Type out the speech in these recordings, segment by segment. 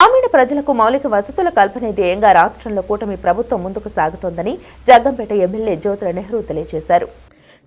గ్రామీణ ప్రజలకు మౌలిక వసతుల కల్పనే ధ్యేయంగా రాష్ట్రంలో కూటమి ప్రభుత్వం ముందుకు సాగుతోందని జగ్గంపేట ఎమ్మెల్యే జ్యోతుల నెహ్రూ తెలియజేశారు.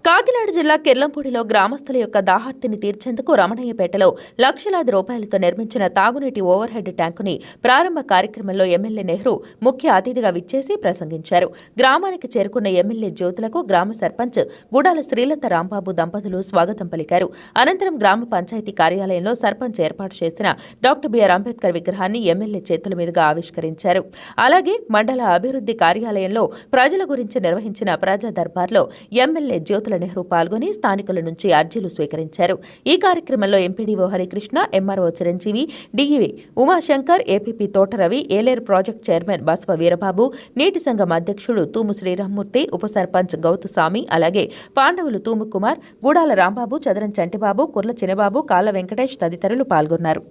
కాకినాడ జిల్లా కిర్లంపూడిలో గ్రామస్తుల యొక్క దాహార్తిని తీర్చేందుకు రమణయ్యపేటలో లక్షలాది రూపాయలతో నిర్మించిన తాగునీటి ఓవర్ హెడ్ ట్యాంకుని ప్రారంభ కార్యక్రమంలో ఎమ్మెల్యే నెహ్రూ ముఖ్య అతిథిగా విచ్చేసి ప్రసంగించారు. గ్రామానికి చేరుకున్న ఎమ్మెల్యే జ్యోతులకు గ్రామ సర్పంచ్ గుడాల శ్రీలత రాంబాబు దంపతులు స్వాగతం పలికారు. అనంతరం గ్రామ పంచాయతీ కార్యాలయంలో సర్పంచ్ ఏర్పాటు చేసిన డాక్టర్ బిఆర్ అంబేద్కర్ విగ్రహాన్ని ఎమ్మెల్యే చేతుల మీదుగా ఆవిష్కరించారు. అలాగే మండల అభివృద్ధి కార్యాలయంలో ప్రజల గురించి నిర్వహించిన ప్రజా దర్బార్లో ఎమ్మెల్యే జ్యోతుల నెహ్రూ పాల్గొని స్థానికుల నుంచి అర్జీలు స్వీకరించారు. ఈ కార్యక్రమంలో MPDO Harikrishna MRO Chiranjeevi డిఈవి Umashankar APP Thotaravi Yeleru project chairman Basava Veerababu నీటి సంఘం అధ్యక్షుడు తూము శ్రీరామ్మూర్తి ఉప సర్పంచ్ గౌతుస్వామి అలాగే పాండవులు తూము కుమార్ గూడాల రాంబాబు చదరం చంటిబాబు కుర్ల చినబాబు కాళ్ళ వెంకటేష్ తదితరులు పాల్గొన్నారు.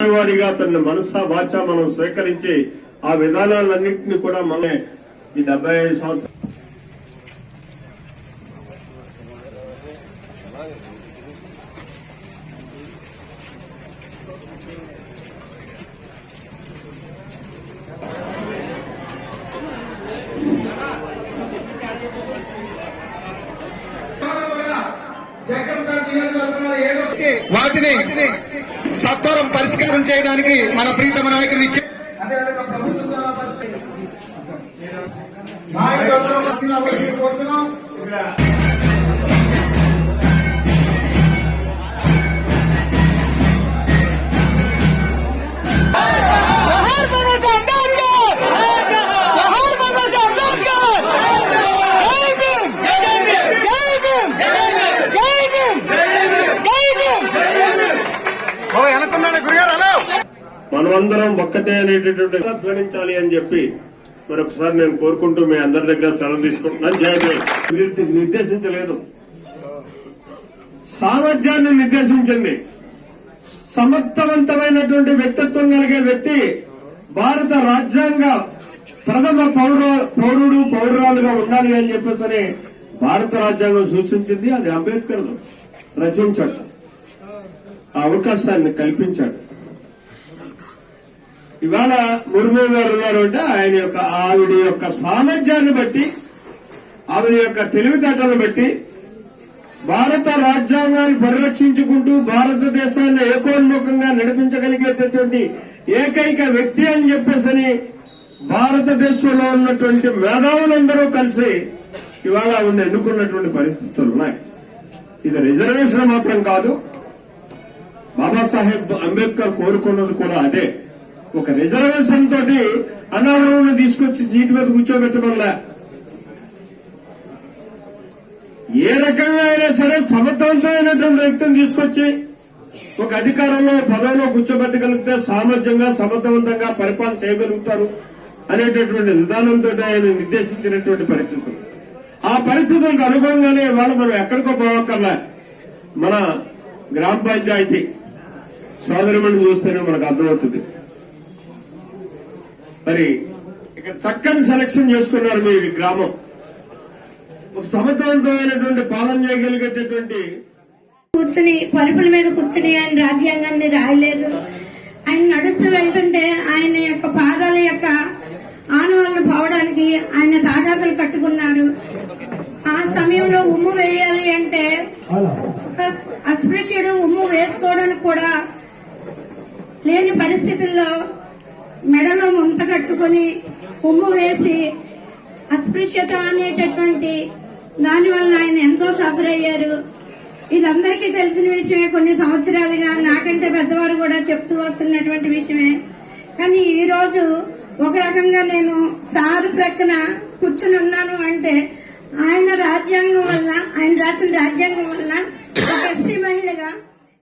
వాడిగా తన మనసా వాచ మనం స్వీకరించి ఆ విధానాలన్నింటినీ కూడా మన ఈ డెబ్బై ఐదు సంవత్సరాలు వాటిని సత్వరం పరిష్కారం చేయడానికి మన ప్రీతమ నాయకులు ఇచ్చే నాయకులందరూ కోరుతున్నాం. మనమందరం ఒక్కటే అనేటటువంటి ధ్వనించాలి అని చెప్పి మరొకసారి నేను కోరుకుంటూ మీ అందరి దగ్గర సెలవు తీసుకుంటున్నాను. జయ నిర్దేశించలేదు. సామర్థ్యాన్ని నిర్దేశించింది సమర్థవంతమైనటువంటి వ్యక్తిత్వం కలిగే వ్యక్తి భారత రాజ్యాంగ ప్రథమ పౌర పౌరుడు పౌరురాలుగా ఉండాలి అని చెప్పేసి భారత రాజ్యాంగం సూచించింది. అది అంబేద్కర్ రచించాడు. ఆ అవకాశాన్ని కల్పించాడు. ఇవాళ ముర్ము గారు ఉన్నారు అంటే ఆయన యొక్క ఆవిడ యొక్క సామర్థ్యాన్ని బట్టి ఆవిడ యొక్క తెలివితేటలను బట్టి భారత రాజ్యాంగాన్ని పరిరక్షించుకుంటూ భారతదేశాన్ని ఏకోన్ముఖంగా నడిపించగలిగేటటువంటి ఏకైక వ్యక్తి అని చెప్పేసని భారతదేశంలో ఉన్నటువంటి మేధావులందరూ కలిసి ఇవాళ ఉన్న ఎన్నుకున్నటువంటి పరిస్థితులు ఉన్నాయి. ఇది రిజర్వేషన్ మాత్రం కాదు. బాబాసాహెబ్ అంబేద్కర్ కోరుకున్నది కూడా అదే. ఒక రిజర్వేషన్ తోటి అనావరణను తీసుకొచ్చి సీటు మీద కూర్చోబెట్టడంలా ఏ రకంగా అయినా సరే సమర్థవంతమైనటువంటి వ్యక్తిని తీసుకొచ్చి ఒక అధికారంలో పదవిలో కూర్చోబెట్టగలిగితే సామర్థ్యంగా సమర్థవంతంగా పరిపాలన చేయగలుగుతారు అనేటటువంటి విధానంతో ఆయన నిర్దేశించినటువంటి పరిస్థితులు. ఆ పరిస్థితులకు అనుగుణంగానే వాళ్ళు మనం ఎక్కడికో పోవక్కర్లే. మన గ్రామ పంచాయతీ. సోదరిమణి చూస్తేనే మనకు అర్థమవుతుంది. మరి ఇక్కడ చక్కని సెలక్షన్ చేసుకున్నారు మీ గ్రామం. ఒక సమర్థవంతమైనటువంటి పాలన చేయగలిగేటటువంటి కూర్చుని పరుపుల మీద కూర్చుని ఆయన రాజ్యాంగాన్ని రాయలేదు. ఆయన నడుస్తూ వెళ్తుంటే ఆయన యొక్క పాదాల యొక్క ఆనవాళ్ళు పోవడానికి ఆయన తాటాకులు కట్టుకున్నారు. ఆ సమయంలో ఉమ్ము వేయాలి అంటే ఒక అస్పృశ్యుడు ఉమ్ము వేసుకోవడానికి కూడా లేని పరిస్థితుల్లో మెడలో ముంత కట్టుకుని కొమ్ము వేసి అస్పృశ్యత అనేటటువంటి దాని వల్ల ఆయన ఎంతో సఫర్ అయ్యారు. ఇదందరికీ తెలిసిన విషయమే కొన్ని సంవత్సరాలుగా నాకంటే పెద్దవారు కూడా చెప్తూ వస్తున్నటువంటి విషయమే. కానీ ఈ రోజు ఒక రకంగా నేను సార్ ప్రక్కన కూర్చుని ఉన్నాను అంటే ఆయన రాజ్యాంగం వల్ల ఆయన రాసిన రాజ్యాంగం వల్ల ఒక ఎస్సీ మహిళగా